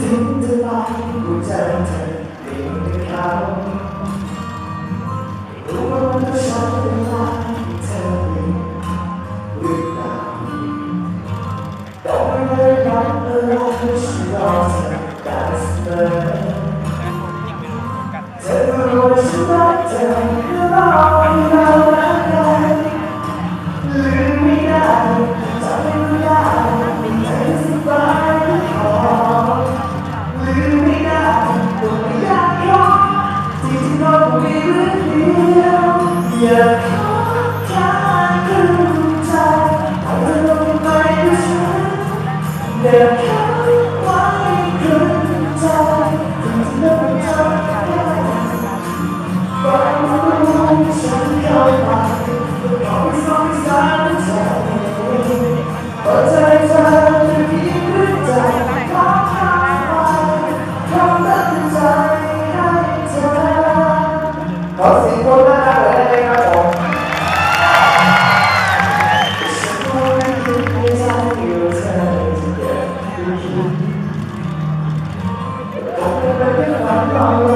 ถึงจะตายกูเจอเธอเป็นเขารู้ว่ามันก็ใช้เวลาเธอเป็นหรือเปล่าต้องไม่ได้รักเธอ Yeah. 감사합니다.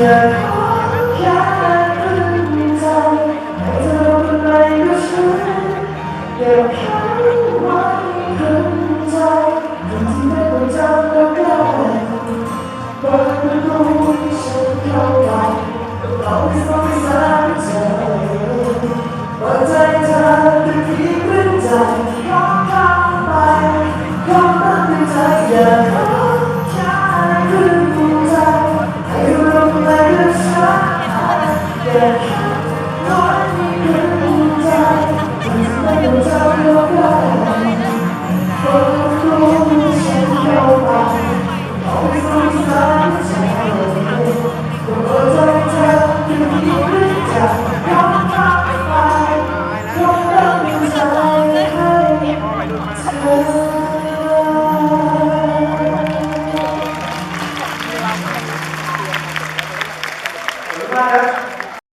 Yeah. Yeah.